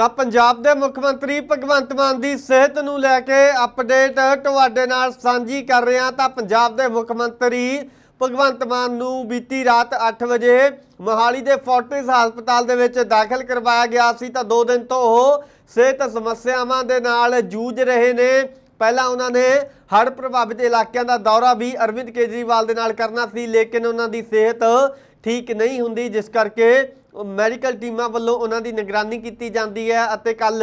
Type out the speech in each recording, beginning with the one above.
ਤਾਂ ਪੰਜਾਬ ਦੇ ਮੁੱਖ ਮੰਤਰੀ ਭਗਵੰਤ ਮਾਨ ਦੀ ਸਿਹਤ ਨੂੰ ਲੈ ਕੇ ਅਪਡੇਟ ਤੁਹਾਡੇ ਨਾਲ ਸਾਂਝੀ ਕਰ ਰਹੇ ਹਾਂ ਤਾਂ ਪੰਜਾਬ ਦੇ ਮੁੱਖ ਮੰਤਰੀ ਭਗਵੰਤ ਮਾਨ ਨੂੰ ਬੀਤੀ ਰਾਤ 8 ਵਜੇ ਮੋਹਾਲੀ ਦੇ ਫੋਰਟਿਸ ਹਸਪਤਾਲ ਦੇ ਵਿੱਚ ਦਾਖਲ ਕਰਵਾਇਆ ਗਿਆ ਸੀ ਤਾਂ 2 ਦਿਨ ਤੋਂ ਉਹ ਸਿਹਤ ਸਮੱਸਿਆਵਾਂ ਦੇ ਨਾਲ ਜੂਝ ਰਹੇ ਨੇ। ਪਹਿਲਾਂ ਉਹਨਾਂ ਨੇ ਹੜ੍ਹ ਪ੍ਰਭਾਵਿਤ ਇਲਾਕਿਆਂ ਦਾ ਦੌਰਾ ਵੀ ਅਰਵਿੰਦ ਕੇਜਰੀਵਾਲ ਦੇ ਨਾਲ ਕਰਨਾ ਸੀ, ਲੇਕਿਨ ਉਹਨਾਂ ਦੀ ਸਿਹਤ ਠੀਕ ਨਹੀਂ ਹੁੰਦੀ, ਜਿਸ ਕਰਕੇ ਮੈਡੀਕਲ ਟੀਮਾਂ ਵੱਲੋਂ ਉਹਨਾਂ ਦੀ ਨਿਗਰਾਨੀ ਕੀਤੀ ਜਾਂਦੀ ਹੈ ਅਤੇ ਕੱਲ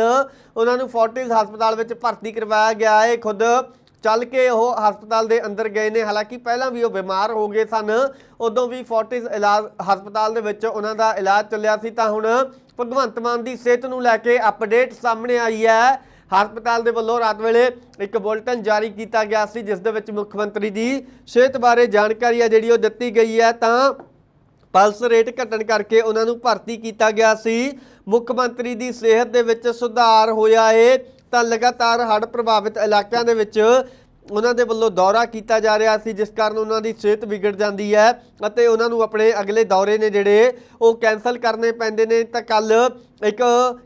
ਉਹਨਾਂ ਨੂੰ ਫੋਰਟਿਸ ਹਸਪਤਾਲ ਵਿੱਚ ਭਰਤੀ ਕਰਵਾਇਆ ਗਿਆ ਹੈ। ਖੁਦ ਚੱਲ ਕੇ ਉਹ ਹਸਪਤਾਲ ਦੇ ਅੰਦਰ ਗਏ ਨੇ। ਹਾਲਾਂਕਿ ਪਹਿਲਾਂ ਵੀ ਉਹ ਬਿਮਾਰ ਹੋ ਗਏ ਸਨ। ਉਦੋਂ ਵੀ ਫੋਰਟਿਸ ਇਲਾਜ ਹਸਪਤਾਲ ਦੇ ਵਿੱਚ ਉਹਨਾਂ ਦਾ ਇਲਾਜ ਚੱਲਿਆ ਸੀ। ਤਾਂ ਹੁਣ ਭਗਵੰਤ ਮਾਨ ਦੀ ਸਿਹਤ ਨੂੰ ਲੈ ਕੇ ਅਪਡੇਟ ਸਾਹਮਣੇ ਆਈ ਹੈ। ਹਸਪਤਾਲ ਦੇ ਵੱਲੋਂ ਰਾਤ ਵੇਲੇ ਇੱਕ ਬੁਲਟਨ ਜਾਰੀ ਕੀਤਾ ਗਿਆ ਸੀ, ਜਿਸ ਦੇ ਵਿੱਚ ਮੁੱਖ ਮੰਤਰੀ ਦੀ ਸਿਹਤ ਬਾਰੇ ਜਾਣਕਾਰੀ ਹੈ ਜਿਹੜੀ ਉਹ ਦਿੱਤੀ ਗਈ ਹੈ। ਤਾਂ ਪਲਸ ਰੇਟ ਘਟਣ ਕਰਕੇ ਉਹਨਾਂ ਨੂੰ ਭਰਤੀ ਕੀਤਾ ਗਿਆ ਸੀ। ਮੁੱਖ ਮੰਤਰੀ ਦੀ ਸਿਹਤ ਦੇ ਵਿੱਚ ਸੁਧਾਰ ਹੋਇਆ ਏ ਤਾਂ ਲਗਾਤਾਰ ਹੜ੍ਹ ਪ੍ਰਭਾਵਿਤ ਇਲਾਕਿਆਂ ਦੇ ਵਿੱਚ ਉਹਨਾਂ ਦੇ ਵੱਲੋਂ ਦੌਰਾ ਕੀਤਾ ਜਾ ਰਿਹਾ ਸੀ, ਜਿਸ ਕਾਰਨ ਉਹਨਾਂ ਦੀ ਸਿਹਤ ਵਿਗੜ ਜਾਂਦੀ ਹੈ ਅਤੇ ਉਹਨਾਂ ਨੂੰ ਆਪਣੇ ਅਗਲੇ ਦੌਰੇ ਨੇ ਜਿਹੜੇ ਉਹ ਕੈਨਸਲ ਕਰਨੇ ਪੈਂਦੇ ਨੇ। ਤਾਂ ਕੱਲ ਇੱਕ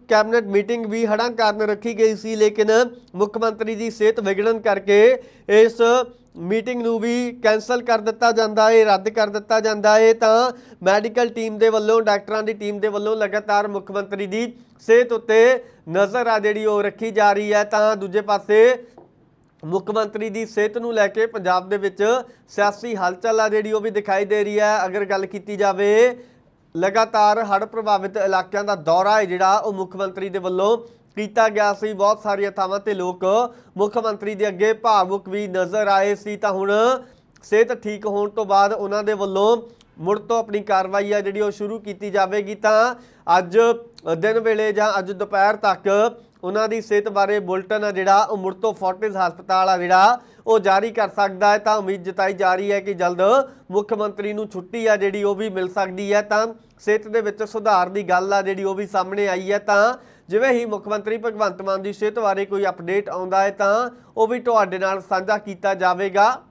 ਕੈਬਨਿਟ ਮੀਟਿੰਗ ਵੀ ਹੜ੍ਹਾਂ ਕਾਰਨ ਰੱਖੀ ਗਈ ਸੀ, ਲੇਕਿਨ ਮੁੱਖ ਮੰਤਰੀ ਦੀ ਸਿਹਤ ਵਿਗੜਨ ਕਰਕੇ ਇਸ ਮੀਟਿੰਗ ਨੂੰ ਵੀ ਕੈਨਸਲ ਕਰ ਦਿੱਤਾ ਜਾਂਦਾ ਹੈ, ਰੱਦ ਕਰ ਦਿੱਤਾ ਜਾਂਦਾ ਹੈ। ਤਾਂ ਮੈਡੀਕਲ ਟੀਮ ਦੇ ਵੱਲੋਂ, ਡਾਕਟਰਾਂ ਦੀ ਟੀਮ ਦੇ ਵੱਲੋਂ ਲਗਾਤਾਰ ਮੁੱਖ ਮੰਤਰੀ ਦੀ ਸਿਹਤ ਉੱਤੇ ਨਜ਼ਰ ਆ ਜਿਹੜੀ ਉਹ ਰੱਖੀ ਜਾ ਰਹੀ ਹੈ। ਤਾਂ ਦੂਜੇ ਪਾਸੇ ਮੁੱਖ ਮੰਤਰੀ ਦੀ ਸਿਹਤ ਨੂੰ ਲੈ ਕੇ ਪੰਜਾਬ ਦੇ ਵਿੱਚ ਸਿਆਸੀ ਹਲਚਲ ਆ ਜਿਹੜੀ ਉਹ ਵੀ ਦਿਖਾਈ ਦੇ ਰਹੀ ਹੈ। ਅਗਰ ਗੱਲ ਕੀਤੀ ਜਾਵੇ, ਲਗਾਤਾਰ ਹੜ੍ਹ ਪ੍ਰਭਾਵਿਤ ਇਲਾਕਿਆਂ ਦਾ ਦੌਰਾ ਹੈ ਜਿਹੜਾ ਉਹ ਮੁੱਖ ਮੰਤਰੀ ਦੇ ਵੱਲੋਂ ਕੀਤਾ ਗਿਆ ਸੀ। ਬਹੁਤ ਸਾਰੀਆਂ ਥਾਵਾਂ ਤੇ ਲੋਕ ਮੁੱਖ ਮੰਤਰੀ ਦੇ ਅੱਗੇ ਭਾਵੁਕ ਵੀ ਨਜ਼ਰ ਆਏ ਸੀ। ਤਾਂ ਹੁਣ ਸਿਹਤ ਠੀਕ ਹੋਣ ਤੋਂ ਬਾਅਦ ਉਹਨਾਂ ਦੇ ਵੱਲੋਂ ਮੁੜ ਤੋਂ ਆਪਣੀ ਕਾਰਵਾਈ ਆ ਜਿਹੜੀ ਉਹ ਸ਼ੁਰੂ ਕੀਤੀ ਜਾਵੇਗੀ ਤਾਂ ਅੱਜ ਦਿਨ ਵੇਲੇ ਜਾਂ ਅੱਜ ਦੁਪਹਿਰ ਤੱਕ ਉਹਨਾਂ ਦੀ ਸਿਹਤ ਬਾਰੇ ਬੁਲਟਨ ਆ ਜਿਹੜਾ ਉਹ ਮੁੜ ਤੋਂ ਫੋਰਟਿਸ ਹਸਪਤਾਲ ਆ ਜਿਹੜਾ ਉਹ ਜਾਰੀ ਕਰ ਸਕਦਾ ਹੈ। ਤਾਂ ਉਮੀਦ ਜਤਾਈ ਜਾ ਰਹੀ ਹੈ ਕਿ ਜਲਦ ਮੁੱਖ ਮੰਤਰੀ ਨੂੰ ਛੁੱਟੀ ਆ ਜਿਹੜੀ ਉਹ ਵੀ ਮਿਲ ਸਕਦੀ ਹੈ। ਤਾਂ ਸਿਹਤ ਦੇ ਵਿੱਚ ਸੁਧਾਰ ਦੀ ਗੱਲ ਆ ਜਿਹੜੀ ਉਹ ਵੀ ਸਾਹਮਣੇ ਆਈ ਹੈ। ਤਾਂ ਜਿਵੇਂ ਹੀ ਮੁੱਖ ਮੰਤਰੀ ਭਗਵੰਤ ਮਾਨ ਦੀ ਸਿਹਤ ਬਾਰੇ ਕੋਈ ਅਪਡੇਟ ਆਉਂਦਾ ਹੈ ਤਾਂ ਉਹ ਵੀ ਤੁਹਾਡੇ ਨਾਲ ਸਾਂਝਾ ਕੀਤਾ ਜਾਵੇਗਾ।